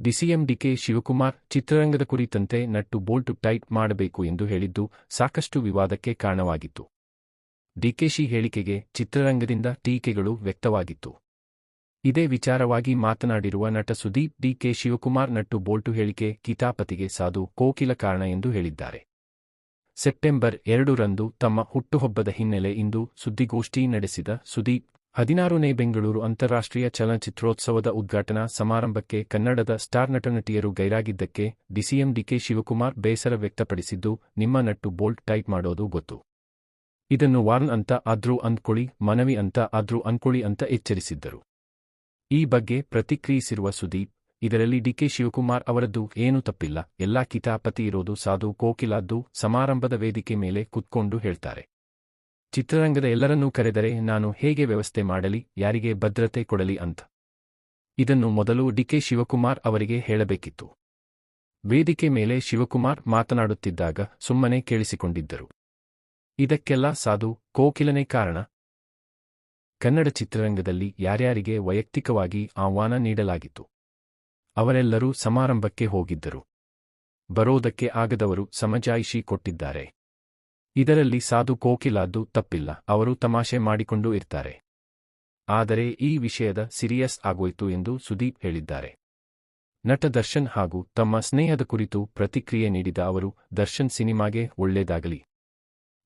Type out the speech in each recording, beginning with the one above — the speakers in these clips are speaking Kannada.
ಡಿಸಿಎಂ ಡಿಕೆ ಶಿವಕುಮಾರ್ ಚಿತ್ರರಂಗದ ಕುರಿತಂತೆ ನಟ್ಟು ಬೋಲ್ಟ್ ಟೈಟ್ ಮಾಡಬೇಕು ಎಂದು ಹೇಳಿದ್ದು ಸಾಕಷ್ಟು ವಿವಾದಕ್ಕೆ ಕಾರಣವಾಗಿತ್ತು. ಡಿಕೆಶಿ ಹೇಳಿಕೆಗೆ ಚಿತ್ರರಂಗದಿಂದ ಟೀಕೆಗಳು ವ್ಯಕ್ತವಾಗಿತ್ತು. ಇದೇ ವಿಚಾರವಾಗಿ ಮಾತನಾಡಿರುವ ನಟ Sudeep DK Shivakumar nut bolt ಹೇಳಿಕೆ ಕಿತಾಪತಿಗೆ ಸಾಧು ಕೋಕಿಲ ಕಾರಣ ಎಂದು ಹೇಳಿದ್ದಾರೆ. ಸೆಪ್ಟೆಂಬರ್ ಎರಡರಂದು ತಮ್ಮ ಹುಟ್ಟುಹಬ್ಬದ ಹಿನ್ನೆಲೆ ಇಂದು ಸುದ್ದಿಗೋಷ್ಠಿ ನಡೆಸಿದ ಸುದೀಪ್ ಹದಿನಾರನೇ ಬೆಂಗಳೂರು ಅಂತಾರಾಷ್ಟ್ರೀಯ ಚಲನಚಿತ್ರೋತ್ಸವದ ಉದ್ಘಾಟನಾ ಸಮಾರಂಭಕ್ಕೆ ಕನ್ನಡದ ಸ್ಟಾರ್ ನಟನಟಿಯರು ಗೈರಾಗಿದ್ದಕ್ಕೆ ಡಿಸಿಎಂ ಡಿಕೆ ಶಿವಕುಮಾರ್ ಬೇಸರ ವ್ಯಕ್ತಪಡಿಸಿದ್ದು, ನಿಮ್ಮ ನಟ್ಟು ಬೋಲ್ಟ್ ಟೈಪ್ ಮಾಡೋದು ಗೊತ್ತು. ಇದನ್ನು ವಾರ್ನ್ ಅಂತ, ಆದ್ರೂ ಅಂದ್ಕೊಳ್ಳಿ ಮನವಿ ಅಂತ, ಆದ್ರೂ ಅಂದ್ಕೊಳ್ಳಿ ಅಂತ ಎಚ್ಚರಿಸಿದ್ದರು. ಈ ಬಗ್ಗೆ ಪ್ರತಿಕ್ರಿಯಿಸಿರುವ ಸುದೀಪ್, ಇದರಲ್ಲಿ ಡಿಕೆ ಶಿವಕುಮಾರ್ ಅವರದ್ದು ಏನೂ ತಪ್ಪಿಲ್ಲ, ಎಲ್ಲಾ ಕಿತಾಪತಿ ಇರೋದು ಸಾಧು, ಕೋಕಿಲಾದ್ದು ಸಮಾರಂಭದ ವೇದಿಕೆ ಮೇಲೆ ಕುತ್ಕೊಂಡು ಹೇಳ್ತಾರೆ. ಚಿತ್ರರಂಗದ ಎಲ್ಲರನ್ನೂ ಕರೆದರೆ ನಾನು ಹೇಗೆ ವ್ಯವಸ್ಥೆ ಮಾಡಲಿ, ಯಾರಿಗೆ ಭದ್ರತೆ ಕೊಡಲಿ ಅಂತ. ಇದನ್ನು ಮೊದಲು ಡಿಕೆ ಶಿವಕುಮಾರ್ ಅವರಿಗೆ ಹೇಳಬೇಕಿತ್ತು. ವೇದಿಕೆ ಮೇಲೆ ಶಿವಕುಮಾರ್ ಮಾತನಾಡುತ್ತಿದ್ದಾಗ ಸುಮ್ಮನೆ ಕೇಳಿಸಿಕೊಂಡಿದ್ದರು. ಇದಕ್ಕೆಲ್ಲ ಸಾಧು, ಕೋಕಿಲನೇ ಕಾರಣ? ಕನ್ನಡ ಚಿತ್ರರಂಗದಲ್ಲಿ ಯಾರ್ಯಾರಿಗೆ ವೈಯಕ್ತಿಕವಾಗಿ ಆಹ್ವಾನ ನೀಡಲಾಗಿತ್ತು? ಅವರೆಲ್ಲರೂ ಸಮಾರಂಭಕ್ಕೆ ಹೋಗಿದ್ದರು. ಬರೋದಕ್ಕೆ ಆಗದವರು ಸಮಜಾಯಿಷಿ ಕೊಟ್ಟಿದ್ದಾರೆ. ಇದರಲ್ಲಿ ಸಾಧು ಕೋಕಿಲಾದ್ದು ತಪ್ಪಿಲ್ಲ, ಅವರು ತಮಾಷೆ ಮಾಡಿಕೊಂಡು ಇರ್ತಾರೆ. ಆದರೆ ಈ ವಿಷಯದ ಸಿರಿಯಸ್ ಆಗೋಯ್ತು ಎಂದು ಸುದೀಪ್ ಹೇಳಿದ್ದಾರೆ. ನಟ ದರ್ಶನ್ ಹಾಗೂ ತಮ್ಮ ಸ್ನೇಹದ ಕುರಿತು ಪ್ರತಿಕ್ರಿಯೆ ನೀಡಿದ ಅವರು, ದರ್ಶನ್ ಸಿನಿಮಾಗೆ ಒಳ್ಳೇದಾಗಲಿ.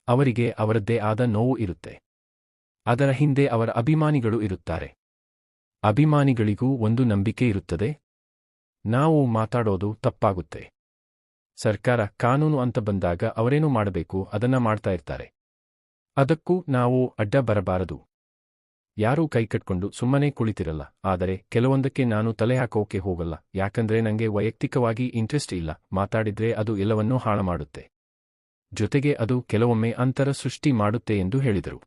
ಅವರಿಗೆ ಅವರದ್ದೇ ಆದ ನೋವು ಇರುತ್ತೆ. ಅದರ ಹಿಂದೆ ಅವರ ಅಭಿಮಾನಿಗಳು ಇರುತ್ತಾರೆ. ಅಭಿಮಾನಿಗಳಿಗೂ ಒಂದು ನಂಬಿಕೆ ಇರುತ್ತದೆ. ನಾವು ಮಾತಾಡೋದು ತಪ್ಪಾಗುತ್ತೆ. ಸರ್ಕಾರ ಕಾನೂನು ಅಂತ ಬಂದಾಗ ಅವರೇನು ಮಾಡಬೇಕು ಅದನ್ನ ಮಾಡ್ತಾ ಇರ್ತಾರೆ. ಅದಕ್ಕೂ ನಾವು ಅಡ್ಡ ಬರಬಾರದು. ಯಾರೂ ಕೈಕಟ್ಕೊಂಡು ಸುಮ್ಮನೆ ಕುಳಿತಿರಲ್ಲ, ಆದರೆ ಕೆಲವೊಂದಕ್ಕೆ ನಾನು ತಲೆ ಹಾಕೋಕೆ ಹೋಗಲ್ಲ, ಯಾಕಂದ್ರೆ ನಂಗೆ ವೈಯಕ್ತಿಕವಾಗಿ ಇಂಟ್ರೆಸ್ಟ್ ಇಲ್ಲ, ಮಾತಾಡಿದ್ರೆ ಅದು ಎಲ್ಲವನ್ನೂ ಹಾಳು ಮಾಡುತ್ತೆ. ಜೊತೆಗೆ ಅದು ಕೆಲವೊಮ್ಮೆ ಅಂತರ ಸೃಷ್ಟಿ ಮಾಡುತ್ತೆ ಎಂದು ಹೇಳಿದರು.